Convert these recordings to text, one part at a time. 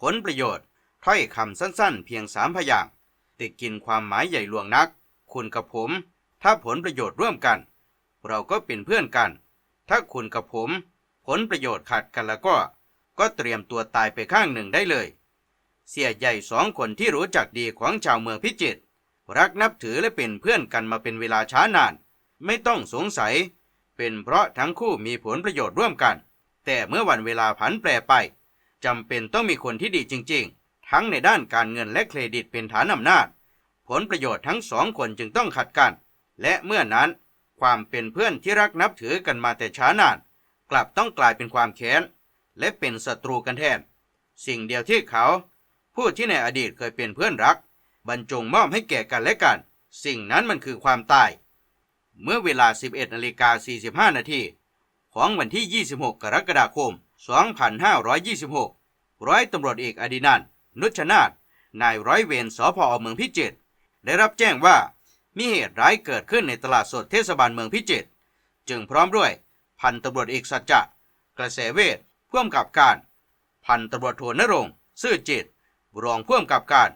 ผลประโยชน์ ถ้อยคำสั้นๆ เพียงสามพยางค์แต่กินความหมายใหญ่หลวงนัก คุณกับผม ถ้าผลประโยชน์ร่วมกัน เราก็เป็นเพื่อนกัน ถ้าคุณกับผม ผลประโยชน์ขัดกันแล้วก็ ก็เตรียมตัวตายไปข้างหนึ่งได้เลย เสียใหญ่สองคนที่รู้จักดีของชาวเมืองพิจิตรรักนับถือและเป็นเพื่อนกันมาเป็นเวลาช้านาน ไม่ต้องสงสัย เป็นเพราะทั้งคู่มีผลประโยชน์ร่วมกัน แต่เมื่อวันเวลาผันแปรไป จำเป็นต้องมีคนที่ดีจริง ๆ ทั้งในด้านการเงินและเครดิตเป็นฐานอำนาจ ผลประโยชน์ทั้งสองคนจึงต้องขัดกัน และเมื่อนั้นความเป็นเพื่อนที่รักนับถือกันมาแต่ช้านาน กลับต้องกลายเป็นความแค้น และเป็นศัตรูกันแทน สิ่งเดียวที่เขา ผู้ที่ในอดีตเคยเป็นเพื่อนรัก บรรจงมอบให้แก่กันและกัน สิ่งนั้นมันคือความตาย เมื่อเวลา 11นาฬิกา45นาทีของวันที่ 26 กรกฎาคม 2526 ร้อยตำรวจเอกอดินันท์นุชนาธนายร้อยเวรสพอเมืองพิจิตรได้รับแจ้งว่ามีเหตุร้ายเกิดขึ้นในตลาดสดเทศบาลเมืองพิจิตรจึงพร้อมด้วยพันตำรวจเอกสัจจะกระแสเวทพ่วงกับการ พันตำรวจโทนรงซื่อจิตรองพ่วงกับการ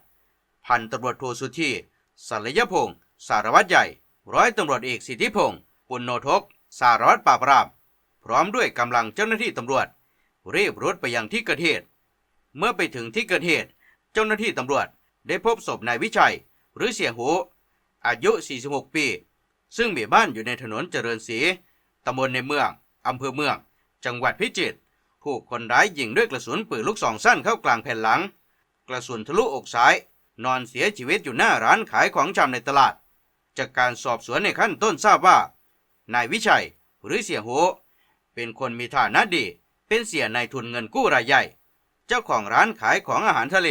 พันตำรวจโทสุธีสัลยพงศ์สารวัตรใหญ่ ร้อยตำรวจเอกสิทธิพงศ์ปุณโนทก สารวัตรปราบปราม พร้อมด้วยกำลังเจ้าหน้าที่ตำรวจ รีบรุดไปยังที่เกิดเหตุ เมื่อไปถึงที่เกิดเหตุ เจ้าหน้าที่ตำรวจได้พบศพนายวิชัย หรือเสียหูอายุ 46 ปี ซึ่งมีบ้านอยู่ในถนนเจริญศรีตำบลในเมืองอำเภอเมือง จังหวัดพิจิตรถูกคนร้ายยิงด้วยกระสุนปืนลูกซองสั้นเข้ากลางแผ่นหลัง กระสุนทะลุอกซ้าย นอนเสียชีวิตอยู่หน้าร้านขายของชำในตลาด จากการสอบสวนในขั้นต้นทราบว่า นายวิชัยหรือเสียโหเป็นคนมีฐานะดี เป็นเสียนายทุนเงินกู้รายใหญ่ เจ้าของร้านขายของอาหารทะเล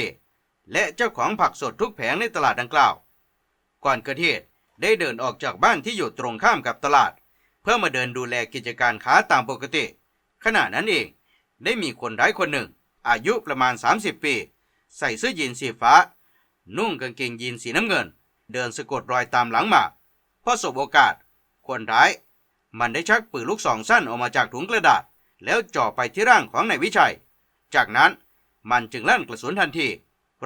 และเจ้าของผักสดทุกแผงในตลาดดังกล่าว ก่อนเกิดเหตุได้เดินออกจากบ้านที่อยู่ตรงข้ามกับตลาด เพื่อมาเดินดูแลกิจการค้าตามปกติ ขณะนั้นเอง ได้มีคนร้ายคนหนึ่ง อายุประมาณ 30 ปี ใส่เสื้อยีนสีฟ้า นุ่งกางเกงยีนสีน้ำเงิน เดินสะกดรอยตามหลังมาพอสบโอกาส คนร้าย มันได้ชักปืนลูกซองสั้นออกมาจากถุงกระดาษ แล้วจ่อไปที่ร่างของนายวิชัย จากนั้นมันจึงลั่นกระสุนทันที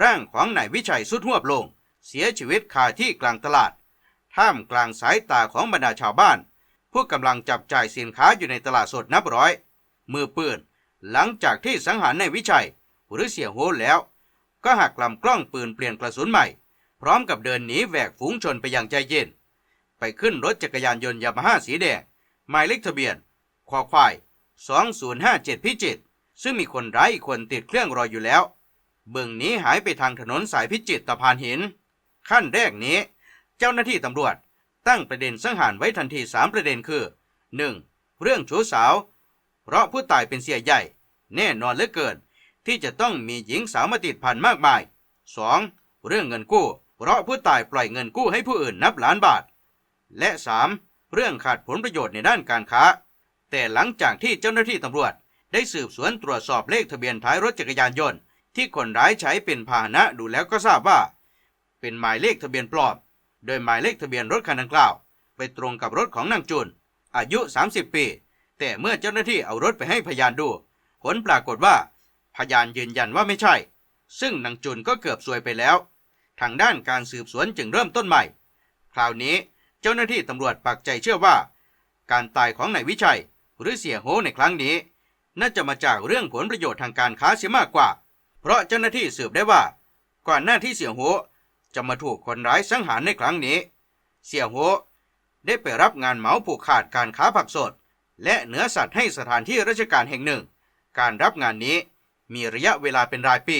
ร่างของนายวิชัยสุดหวบลง เสียชีวิตคาที่กลางตลาด ท่ามกลางสายตาของบรรดาชาวบ้าน ผู้กำลังจับจ่ายสินค้าอยู่ในตลาดสดนับร้อย มือปืน หลังจากที่สังหารนายวิชัย หรือเสียโหแล้ว ก็หักลำกล้องปืนเปลี่ยนกระสุนใหม่ พร้อมกับเดินหนีแหวกฝูงชนไปอย่างใจเย็น ไปขึ้นรถจักรยานยนต์ยามาฮ่าสีแดงหมายเลขทะเบียนคอควาย 2057พิจิตรซึ่งมีคนร้ายอีกคนติดเครื่องรออยู่แล้ว เบื้องนี้หายไปทางถนนสายพิจิตรตะพานหิน ขั้นแรกนี้ เจ้าหน้าที่ตำรวจตั้งประเด็นสังหารไว้ทันที 3 ประเด็นคือ 1. เรื่องชู้สาว เพราะผู้ตายเป็นเสียใหญ่ แน่นอนเหลือเกิน ที่จะต้องมีหญิงสาวมาติดพันมากมาย 2. เรื่องเงินกู้ เพราะผู้ตายปล่อยเงินกู้ให้ผู้อื่นนับล้านบาท และ 3. เรื่องขาดผลประโยชน์ในด้านการค้า แต่หลังจากที่เจ้าหน้าที่ตำรวจ ได้สืบสวนตรวจสอบเลขทะเบียนท้ายรถจักรยานยนต์ ที่คนร้ายใช้เป็นพาหนะดูแล้วก็ทราบว่า เป็นหมายเลขทะเบียนปลอม โดยหมายเลขทะเบียนรถคันดังกล่าว ไปตรงกับรถของนางจุน อายุ 30 ปี แต่เมื่อเจ้าหน้าที่เอารถไปให้พยานดู ผลปรากฏว่า พยานยืนยันว่าไม่ใช่ ซึ่งนางจุนก็เกือบซวยไปแล้ว ทางด้านการสืบสวนจึงเริ่มต้นใหม่ คราวนี้เจ้าหน้าที่ตำรวจปักใจเชื่อว่า การตายของนายวิชัย หรือเสียโหในครั้งนี้ น่าจะมาจากเรื่องผลประโยชน์ทางการค้าเสียมากกว่า เพราะเจ้าหน้าที่สืบได้ว่า ก่อนหน้าที่เสียโหจะมาถูกคนร้ายสังหารในครั้งนี้ เสียโหได้ไปรับงานเหมาผูกขาดการค้าผักสด และเนื้อสัตว์ให้สถานที่ราชการแห่งหนึ่ง การรับงานนี้มีระยะเวลาเป็นรายปี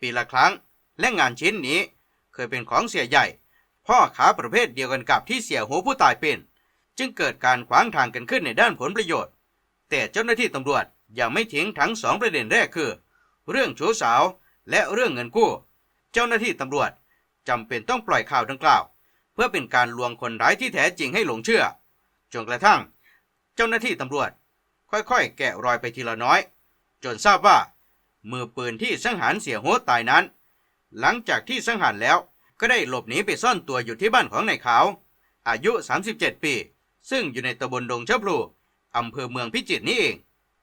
ปีละครั้ง และงานชิ้นนี้เคยเป็นของเสียใหญ่ พ่อค้าประเภทเดียวกันกับที่เสียโหผู้ตายเป็น จึงเกิดการขวางทางกันขึ้นในด้านผลประโยชน์ แต่เจ้าหน้าที่ตำรวจยังไม่ทิ้งทั้งสองประเด็นแรกคือ เรื่องชู้สาวและเรื่องเงินกู้ เจ้าหน้าที่ตำรวจจำเป็นต้องปล่อยข่าวดังกล่าว เพื่อเป็นการลวงคนร้ายที่แท้จริงให้หลงเชื่อจนกระทั่ง เจ้าหน้าที่ตำรวจ ค่อยๆ แกะรอยไปทีละน้อย จนทราบว่า มือปืนที่สังหารเสียโหดตายนั้น หลังจากที่สังหารแล้วก็ได้หลบหนีไปซ่อนตัวอยู่ที่บ้านของนายขาว อายุ 37 ปี ซึ่งอยู่ในตำบลดงเชพลูอำเภอเมืองพิจิตรนี่เอง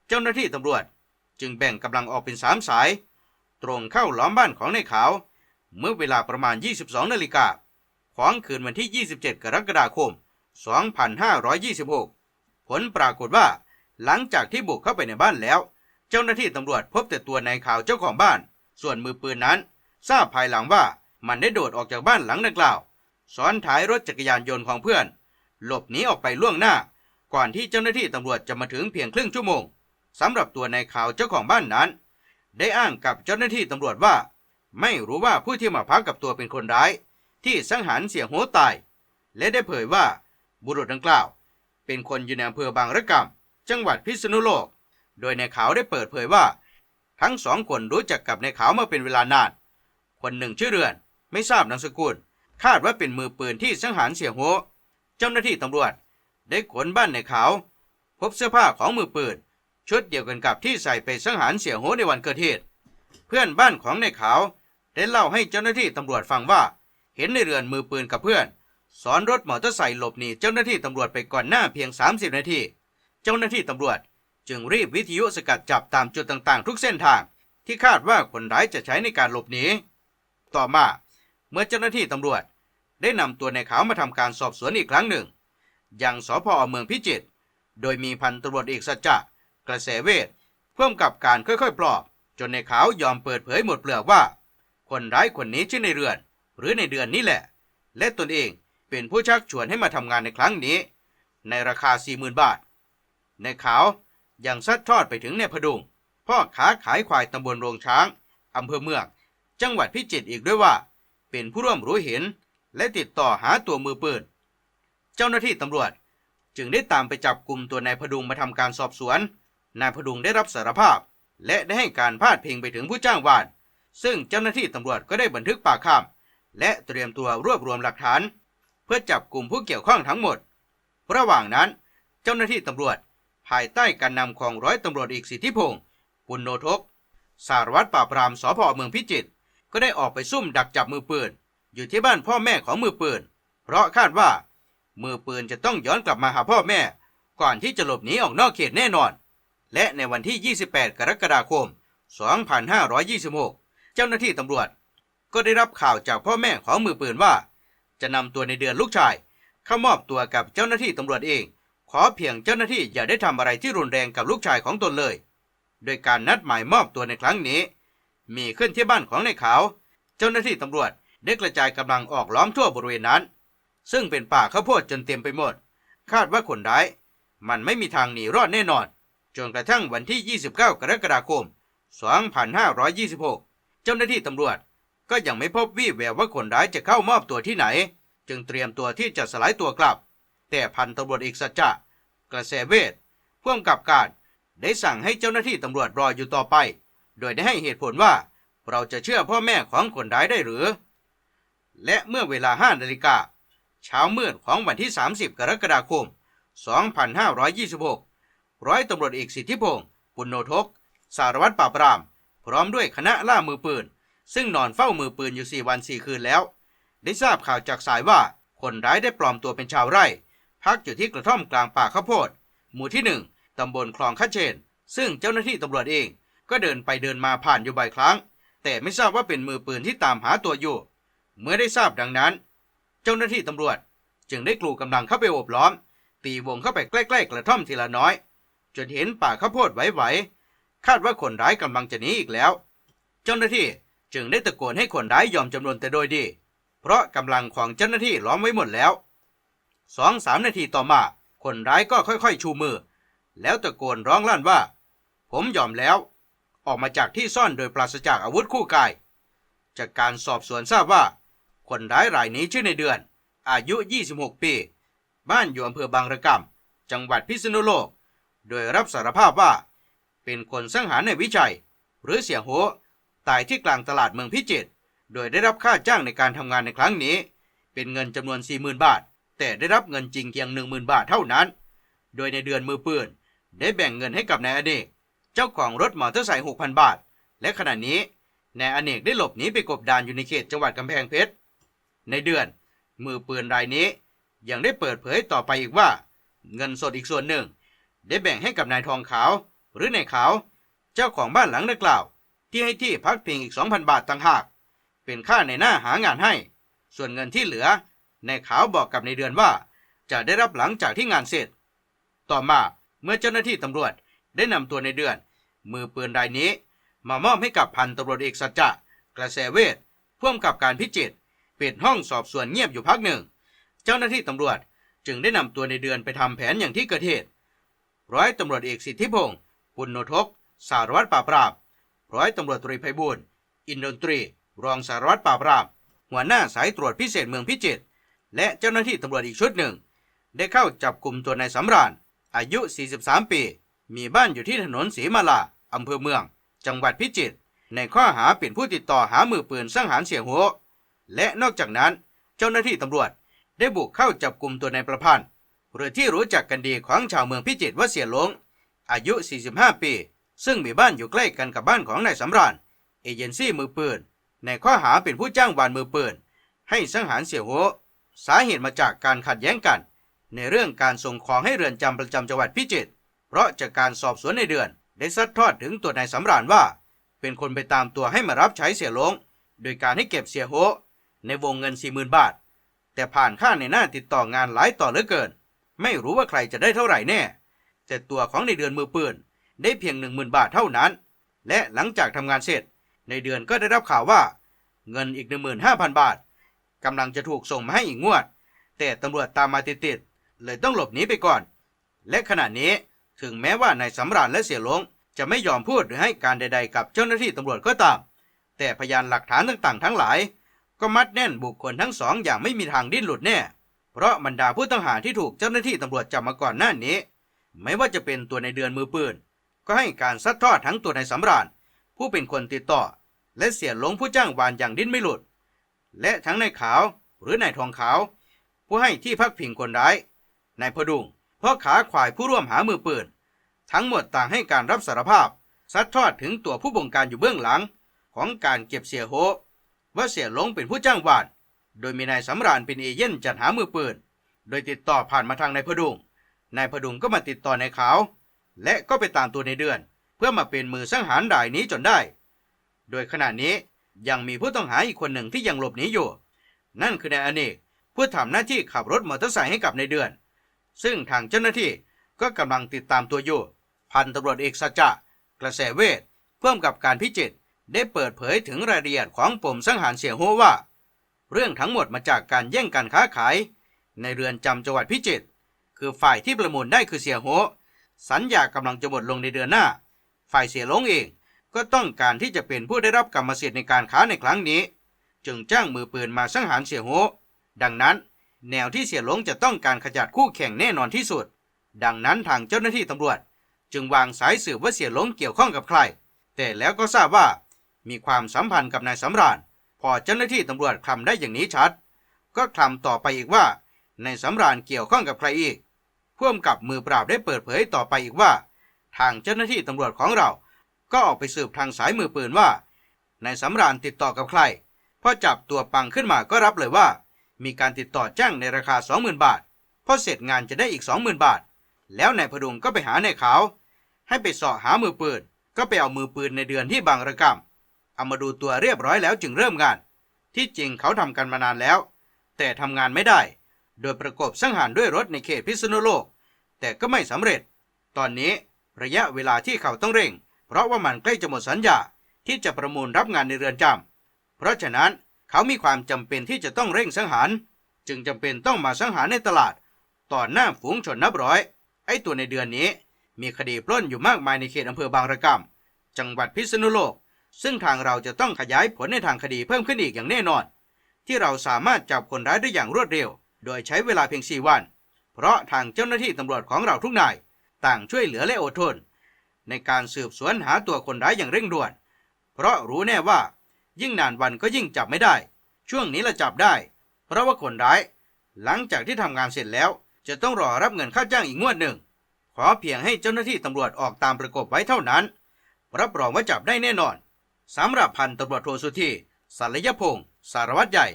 เจ้าหน้าที่ตำรวจจึงแบ่งกำลังออกเป็นสามสาย ตรงเข้าล้อมบ้านของนายขาว เมื่อเวลาประมาณ 22 นาฬิกาของคืนวันที่ 27 กรกฎาคม 2526 ผลปรากฏว่า หลังจากที่บุกเข้าไปในบ้านแล้ว เจ้าหน้าที่ตำรวจพบแต่ตัวนายขาวเจ้าของบ้าน ส่วนมือปืนนั้น ทราบภายหลังว่ามันได้โดดออกจากบ้านหลังดังกล่าวซ้อนท้ายรถจักรยานยนต์ของเพื่อน หลบหนีออกไปล่วงหน้า ก่อนที่เจ้าหน้าที่ตำรวจจะมาถึงเพียงครึ่งชั่วโมงสำหรับตัวนายขาวเจ้าของบ้านนั้น ได้อ้างกับเจ้าหน้าที่ตำรวจว่า ไม่รู้ว่าผู้ที่มาพักกับตัวเป็นคนร้าย ที่สังหารเสียโหตาย และได้เผยว่าบุรุษดังกล่าว เป็นคนอยู่ในอำเภอบางระกำจังหวัดพิษณุโลก โดยนายขาวได้เปิดเผยว่า ทั้งสองคนรู้จักกับนายขาวมาเป็นเวลานาน คนหนึ่งชื่อเรือน ไม่ทราบนามสกุล คาดว่าเป็นมือปืนที่สังหารเสียโห เจ้าหน้าที่ตำรวจ ได้ขนบ้านในายขาว พบเสื้อผ้าของมือปืนชุดเดียวกันกับที่ใส่ไปสังหารเสี่ยโหในวันเกิดเหตุ เพื่อนบ้านของในายขาว ได้เล่าให้เจ้าหน้าที่ตำรวจฟังว่า เห็นในเรือนมือปืนกับเพื่อน สอนรถมอเตอร์ไซค์หลบหนีเจ้าหน้าที่ตำรวจไปก่อนหน้าเพียง 30 นาที เจ้าหน้าที่ตำรวจ จึงรีบวิทยุสกัดจับตามจุดต่างๆ ทุกเส้นทาง ที่คาดว่าคนร้ายจะใช้ในการหลบหนี ต่อมา เมื่อเจ้าหน้าที่ตำรวจ ได้นำตัวในขาวมาทำการสอบสวนอีกครั้งหนึ่ง ยังสพเมืองพิจิตร โดยมีพันตำรวจเอกสัจจะกระแสเวทเพิ่มกับการค่อยๆ ปลอบ จนในขาวยอมเปิดเผยหมดเปลือกว่า คนร้ายคนนี้ชื่อในเรือน หรือในเดือนนี้แหละ และตนเองเป็นผู้ชักชวนให้มาทำงานในครั้งนี้ ในราคา 40,000 บาท ในขาวยังซัดทอดไปถึงในพดุงพ่อค้าขายควายตำบลโรงช้างอำเภอเมือง จังหวัดพิจิตรอีกด้วยว่า เป็นผู้ร่วมรู้เห็น และติดต่อหาตัวมือปืน เจ้าหน้าที่ตำรวจจึงได้ตามไปจับกลุ่มตัวนายพดุงมาทำการสอบสวน นายพดุงได้รับสารภาพ และได้ให้การพาดพิงไปถึงผู้จ้างวาน ซึ่งเจ้าหน้าที่ตำรวจก็ได้บันทึกปากคำและเตรียมตัวรวบรวมหลักฐาน เพื่อจับกลุ่มผู้เกี่ยวข้องทั้งหมด ระหว่างนั้น เจ้าหน้าที่ตำรวจ ภายใต้การนำของร้อยตำรวจเอกสิทธิพงศ์ปุณโนทก สารวัตรปราบปรามสพเมืองพิจิตรก็ได้ออกไปซุ่มดักจับมือปืน อยู่ที่บ้านพ่อแม่ของมือปืน เพราะคาดว่า มือปืนจะต้องย้อนกลับมาหาพ่อแม่ ก่อนที่จะหลบหนีออกนอกเขตแน่นอน และในวันที่ 28 กรกฎาคม 2526 เจ้าหน้าที่ตำรวจ ก็ได้รับข่าวจากพ่อแม่ของมือปืนว่า จะนำตัวในเดือนลูกชาย เข้ามอบตัวกับเจ้าหน้าที่ตำรวจเอง ขอเพียงเจ้าหน้าที่อย่าได้ทำอะไรที่รุนแรงกับลูกชายของตนเลย โดยการนัดหมายมอบตัวในครั้งนี้ มีขึ้นที่บ้านของนายขาว เจ้าหน้าที่ตำรวจ ได้กระจายกำลังออกล้อมทั่วบริเวณนั้น ซึ่งเป็นป่าข้าวโพดจนเต็มไปหมด คาดว่าคนร้าย มันไม่มีทางหนีรอดแน่นอน จนกระทั่งวันที่ 29 กรกฎาคม 2526 เจ้าหน้าที่ตำรวจ ก็ยังไม่พบวี่แววว่าคนร้ายจะเข้ามอบตัวที่ไหน จึงเตรียมตัวที่จะสลายตัวกลับ แต่พันตำรวจเอกสัจจะกระแสเวทพ่วงกับการได้สั่งให้เจ้าหน้าที่ตำรวจรออยู่ต่อไป โดยได้ให้เหตุผลว่าเราจะเชื่อพ่อแม่ของคนร้ายได้หรือ และเมื่อเวลา 5 นาฬิกาเช้ามืดของวันที่ 30 กรกฎาคม 2526 ร้อยตำรวจเอกสิทธิพงศ์ปุณโนทก สารวัตรปราบปราม พร้อมด้วยคณะล่ามือปืน ซึ่งนอนเฝ้ามือปืนอยู่ 4 วัน 4 คืนแล้ว ได้ทราบข่าวจากสายว่าคนร้ายได้ปลอมตัวเป็นชาวไร่ พักอยู่ที่กระท่อมกลางป่าข้าวโพด หมู่ที่ 1 ตำบลคลองคัดเชน ซึ่งเจ้าหน้าที่ตำรวจเองก็เดินไปเดินมาผ่านอยู่บ่อยครั้ง แต่ไม่ทราบว่าเป็นมือปืนที่ตามหาตัวอยู่ เมื่อได้ทราบดังนั้น เจ้าหน้าที่ตำรวจ จึงได้กลูกำลังเข้าไปโอบล้อม ตีวงเข้าไปใกล้ ๆ กระท่อมทีละน้อย จนเห็นป่าข้าวโพดไหวๆคาดว่าคนร้ายกำลังจะหนีอีกแล้ว เจ้าหน้าที่จึงได้ตะโกนให้คนร้ายยอมจำนวนแต่โดยดี เพราะกำลังของเจ้าหน้าที่ล้อมไว้หมดแล้วสองสามนาทีต่อมา คนร้ายก็ค่อยๆ ชูมือ แล้วตะโกนร้องลั่นว่า ผมยอมแล้ว ออกมาจากที่ซ่อนโดยปราศจากอาวุธคู่กาย จากการสอบสวนทราบว่า คนร้ายรายนี้ชื่อในเดือน อายุ 26 ปี บ้านอยู่อำเภอบางระกำจังหวัดพิษณุโลก โดยรับสารภาพว่า เป็นคนสังหารในวิชัย หรือเสียโหตายที่กลางตลาดเมืองพิจิตรโดยได้รับค่าจ้างในการทำงานในครั้งนี้ เป็นเงินจำนวน 40,000 บาท แต่ได้รับเงินจริงเพียง 10,000 บาทเท่านั้น โดยในเดือนมือปืนได้แบ่งเงินให้กับนายอเนก เจ้าของรถมอเตอร์ไซค์6,000 บาท และขณะนี้นายอเนกได้หลบหนีไปกบดานอยู่ในเขตจังหวัดกำแพงเพชร ในเดือน มือปืนรายนี้ยังได้เปิดเผยต่อไปอีกว่า เงินสดอีกส่วนหนึ่ง ได้แบ่งให้กับนายทองขาว หรือนายขาว เจ้าของบ้านหลังดังกล่าว ที่ให้ที่พักพิงอีก 2,000 บาทต่างหาก เป็นค่าในหน้าหางานให้ ส่วนเงินที่เหลือในขาวบอกกับในเดือนว่า จะได้รับหลังจากที่งานเสร็จ ต่อมาเมื่อเจ้าหน้าที่ตำรวจได้นำตัวในเดือน มือปืนรายนี้ มามอบให้กับพันตำรวจเอกสัจจะกระแสเวทพ่วงกับการพิจิตร ปิดห้องสอบสวนเงียบอยู่พักหนึ่ง เจ้าหน้าที่ตำรวจจึงได้นำตัวในเดือนไปทำแผนอย่างที่เกิดเหตุ ร้อยตำรวจเอกสิทธิพงศ์ปุณโนทก สารวัตรปราบปรามร้อยตำรวจตรีไพบูลย์อินดนตรี รองสารวัตรปราบปรามหัวหน้าสายตรวจพิเศษเมืองพิจิตรและเจ้าหน้าที่ตำรวจอีกชุดหนึ่ง ได้เข้าจับกลุ่มตัวนายสำราญ อายุ 43 ปี มีบ้านอยู่ที่ถนนศรีมาลาอำเภอเมือง จังหวัดพิจิตรในข้อหาเป็นผู้ติดต่อหามือปืนสังหารเสียหัว และนอกจากนั้นเจ้าหน้าที่ตำรวจได้บุกเข้าจับกลุ่มตัวนายประพันธ์หรือที่รู้จักกันดีของชาวเมืองพิจิตรว่าเสียหลง อายุ 45 ปี ซึ่งมีบ้านอยู่ใกล้กันกับบ้านของนายสำราญเอเจนซี่มือปืนในข้อหาเป็นผู้จ้างวานมือปืนให้สังหารเสียหัวสาเหตุมาจากการขัดแย้งกัน ในเรื่องการส่งของให้เรือนจำประจำจังหวัดพิจิตรเพราะจากการสอบสวนในเดือน ได้ซัดทอดถึงตัวนายสำราญว่า เป็นคนไปตามตัวให้มารับใช้เสียหลง โดยการให้เก็บเสียโห ในวงเงิน40,000บาท แต่ผ่านค่าในหน้าติดต่องานหลายต่อเหลือเกิน ไม่รู้ว่าใครจะได้เท่าไหร่แน่ แต่ตัวของในเดือนมือปืนได้เพียง10,000บาทเท่านั้น และหลังจากทำงานเสร็จ ในเดือนก็ได้รับข่าวว่า เงินอีก15,000บาทกำลังจะถูกส่งมาให้อีกงวด แต่ตำรวจตามมาติดๆเลยต้องหลบหนีไปก่อน และขณะนี้ถึงแม้ว่านายสำราญและเสียหลงจะไม่ยอมพูดหรือให้การใด ๆ กับเจ้าหน้าที่ตำรวจก็ตาม แต่พยานหลักฐานต่างๆ ทั้งหลาย ก็มัดแน่นบุคคลทั้งสองอย่างไม่มีทางดิ้นหลุดแน่ เพราะบรรดาผู้ต้องหาที่ถูกเจ้าหน้าที่ตำรวจจับมาก่อนหน้านี้ ไม่ว่าจะเป็นตัวในเดือนมือปืน ก็ให้การซัดทอดทั้งตัวในสำราญ ผู้เป็นคนติดต่อ และเสียหลงผู้จ้างวานอย่างดิ้นไม่หลุด และทั้งนายขาวหรือนายทองขาว ผู้ให้ที่พักพิงคนร้ายนายพดุงพ่อขาขวายผู้ร่วมหามือปืน ทั้งหมดต่างให้การรับสารภาพซัดทอดถึงตัวผู้บงการอยู่เบื้องหลัง ของการเก็บเสียโฮ ว่าเสียหลงเป็นผู้จ้างวาน โดยมีนายสำราญเป็นเอเย่นจัดหามือปืน โดยติดต่อผ่านมาทางนายพดุง นายพดุงก็มาติดต่อนายขาว และก็ไปตามตัวในเดือน เพื่อมาเป็นมือสังหารรายนี้จนได้ โดยขณะนี้ยังมีผู้ต้องหาอีกคนหนึ่งที่ยังหลบหนีอยู่ นั่นคือนายอเนกผู้ทำหน้าที่ขับรถมอเตอร์ไซค์ให้กับในเดือน ซึ่งทางเจ้าหน้าที่ก็กำลังติดตามตัวอยู่ พันตำรวจเอกสัจจะกระแสเวทเพิ่มกับการพิจิตร ได้เปิดเผยถึงรายละเอียดของปมสังหารเสี่ยโฮว่า เรื่องทั้งหมดมาจากการแย่งการค้าขาย ในเรือนจำจังหวัดพิจิตรคือฝ่ายที่ประมูลได้คือเสี่ยโฮสัญญากำลังจะหมดลงในเดือนหน้า ฝ่ายเสียหลงเองก็ต้องการที่จะเป็นผู้ได้รับกรรมสิทธิ์ในการค้าในครั้งนี้ จึงจ้างมือปืนมาสังหารเสียโฮดังนั้น แนวที่เสียหลงจะต้องการขจัดคู่แข่งแน่นอนที่สุด ดังนั้นทางเจ้าหน้าที่ตำรวจ จึงวางสายสืบว่าเสียหลงเกี่ยวข้องกับใคร แต่แล้วก็ทราบว่า มีความสัมพันธ์กับนายสำราญ พอเจ้าหน้าที่ตำรวจคลำได้อย่างนี้ชัด ก็คลำต่อไปอีกว่านายสำราญเกี่ยวข้องกับใครอีกพ่วมกับมือปราบได้เปิดเผยต่อไปอีกว่า ทางเจ้าหน้าที่ตำรวจของเรา ก็ออกไปสืบทางสายมือปืนว่านายสำราญติดต่อกับใครพอจับตัวปังขึ้นมาก็รับเลยว่า มีการติดต่อจ้างในราคา 20,000 บาทพอเสร็จงานจะได้อีก 20,000 บาท แล้วนายพดุงก็ไปหานายขาว ให้ไปสาะหามือปืนก็ไปเอามือปืนในเดือนที่บางระกำ เอามาดูตัวเรียบร้อยแล้วจึงเริ่มงาน ที่จริงเขาทำกันมานานแล้ว แต่ทำงานไม่ได้ โดยประกบสังหารด้วยรถในเขตพิษณุโลก แต่ก็ไม่สำเร็จ ตอนนี้ระยะเวลาที่เขาต้องเร่ง เพราะว่ามันใกล้จะหมดสัญญาที่จะประมูลรับงานในเรือนจำเพราะฉะนั้นเขามีความจำเป็นที่จะต้องเร่งสังหาร จึงจำเป็นต้องมาสังหารในตลาดต่อหน้าฝูงชนนับร้อย ไอ้ตัวในเดือนนี้ มีคดีปล้นอยู่มากมายในเขตอำเภอบางระกำจังหวัดพิษณุโลก ซึ่งทางเราจะต้องขยายผลในทางคดีเพิ่มขึ้นอีกอย่างแน่นอน ที่เราสามารถจับคนร้ายได้อย่างรวดเร็ว โดยใช้เวลาเพียง4วัน เพราะทางเจ้าหน้าที่ตำรวจของเราทุกนาย ต่างช่วยเหลือและอดทน ในการสืบสวนหาตัวคนร้ายอย่างเร่งด่วน เพราะรู้แน่ว่า ยิ่งนานวันก็ยิ่งจับไม่ได้ ช่วงนี้ละจับได้ เพราะว่าคนร้าย หลังจากที่ทำงานเสร็จแล้ว จะต้องรอรับเงินค่าจ้างอีกงวดหนึ่งขอเพียงให้เจ้าหน้าที่ตำรวจออกตามประกบไว้เท่านั้น รับรองว่าจับได้แน่นอน สำหรับพันตำรวจโทสุธีสารยพงศ์สารวัตรใหญ่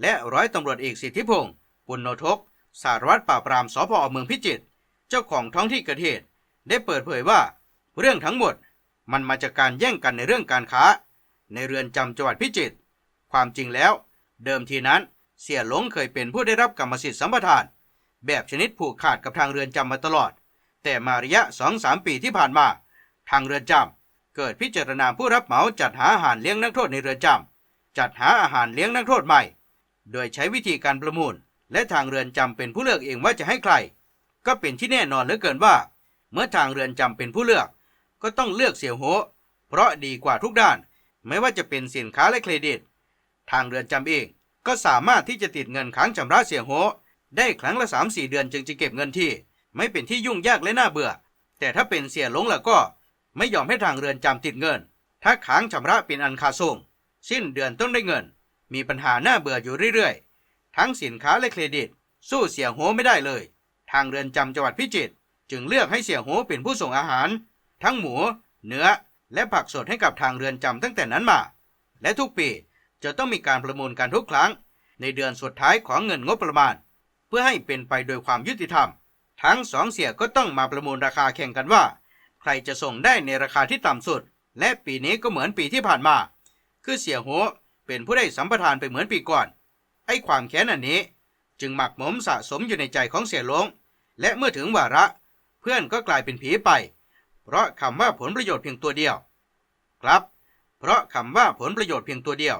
และร้อยตำรวจเอกสิทธิพงศ์ปุณโนทก สารวัตรปราบปรามสพอเมืองพิจิตร เจ้าของท้องที่เกิดเหตุ ได้เปิดเผยว่า เรื่องทั้งหมดมันมาจากการแย่งกันในเรื่องการค้า ในเรือนจำจังหวัดพิจิตร ความจริงแล้ว เดิมทีนั้นเสี่ยหลงเคยเป็นผู้ได้รับกรรมสิทธิ์สัมปทาน แบบชนิดผูกขาดกับทางเรือนจำมาตลอด แต่มาระยะสองสามปีที่ผ่านมา ทางเรือนจำ เกิดพิจารณาผู้รับเหมาจัดหาอาหารเลี้ยงนักโทษในเรือนจำจัดหาอาหารเลี้ยงนักโทษใหม่ โดยใช้วิธีการประมูล และทางเรือนจำเป็นผู้เลือกเองว่าจะให้ใคร ก็เป็นที่แน่นอนเหลือเกินว่า เมื่อทางเรือนจำเป็นผู้เลือก ก็ต้องเลือกเสี่ยวโหเพราะดีกว่าทุกด้าน ไม่ว่าจะเป็นสินค้าและเครดิต ทางเรือนจำเองก็สามารถที่จะติดเงินค้างชำระเสี่ยวโหได้ครั้งละ3-4 เดือนจึงจะเก็บเงินที่ ไม่เป็นที่ยุ่งยากและน่าเบื่อ แต่ถ้าเป็นเสียหลงแล้วก็ ไม่ยอมให้ทางเรือนจำติดเงิน ถ้าค้างชำระเป็นอันคาส่ง สิ้นเดือนต้องได้เงิน มีปัญหาหน้าเบื่ออยู่เรื่อยๆ ทั้งสินค้าและเครดิต สู้เสียโหไม่ได้เลย ทางเรือนจำจังหวัดพิจิตรจึงเลือกให้เสียโหเป็นผู้ส่งอาหาร ทั้งหมู เนื้อ และผักสดให้กับทางเรือนจำตั้งแต่นั้นมา และทุกปีจะต้องมีการประมูลกันทุกครั้ง ในเดือนสุดท้ายของเงินงบประมาณ เพื่อให้เป็นไปโดยความยุติธรรม ทั้งสองเสียก็ต้องมาประมูลราคาแข่งกันว่า ครจะส่งได้ในราคาที่ต่ำสุด และปีนี้ก็เหมือนปีที่ผ่านมา คือเสียโหเป็นผู้ได้สัมปทานไปเหมือนปีก่อน ไอ้ความแค้นอันนี้ จึงหมักหมมสะสมอยู่ในใจของเสียหลง และเมื่อถึงวาระ เพื่อนก็กลายเป็นผีไป เพราะคำว่าผลประโยชน์เพียงตัวเดียว ครับ เพราะคำว่าผลประโยชน์เพียงตัวเดียว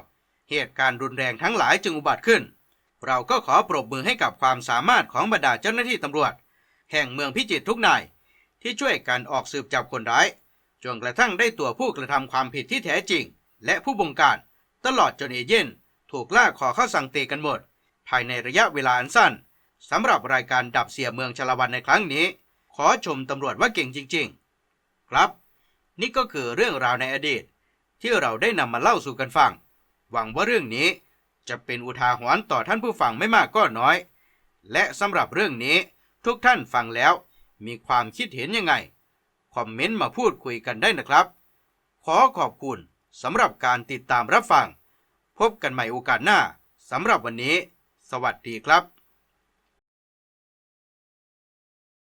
เหตุการณ์รุนแรงทั้งหลายจึงอุบัติขึ้น เราก็ขอปรบมือให้กับความสามารถของบรรดาเจ้าหน้าที่ตำรวจ แห่งเมืองพิจิตรทุกนาย ที่ช่วยกันออกสืบจับคนร้าย จนกระทั่งได้ตัวผู้กระทำความผิดที่แท้จริง และผู้บงการ ตลอดจนเอเย่นถูกล่าขอเข้าสังเตกันหมด ภายในระยะเวลาอันสั้นสำหรับรายการดับเสียเมืองชลวันในครั้งนี้ ขอชมตำรวจว่าเก่งจริง ๆ ครับ นี่ก็คือเรื่องราวในอดีต ที่เราได้นำมาเล่าสู่กันฟัง หวังว่าเรื่องนี้จะเป็นอุทาหรณ์ต่อท่านผู้ฟังไม่มากก็น้อย และสำหรับเรื่องนี้ทุกท่านฟังแล้ว มีความคิดเห็นยังไง คอมเมนต์มาพูดคุยกันได้นะครับ ขอขอบคุณสำหรับการติดตามรับฟัง พบกันใหม่โอกาสหน้าสำหรับวันนี้ สวัสดีครับ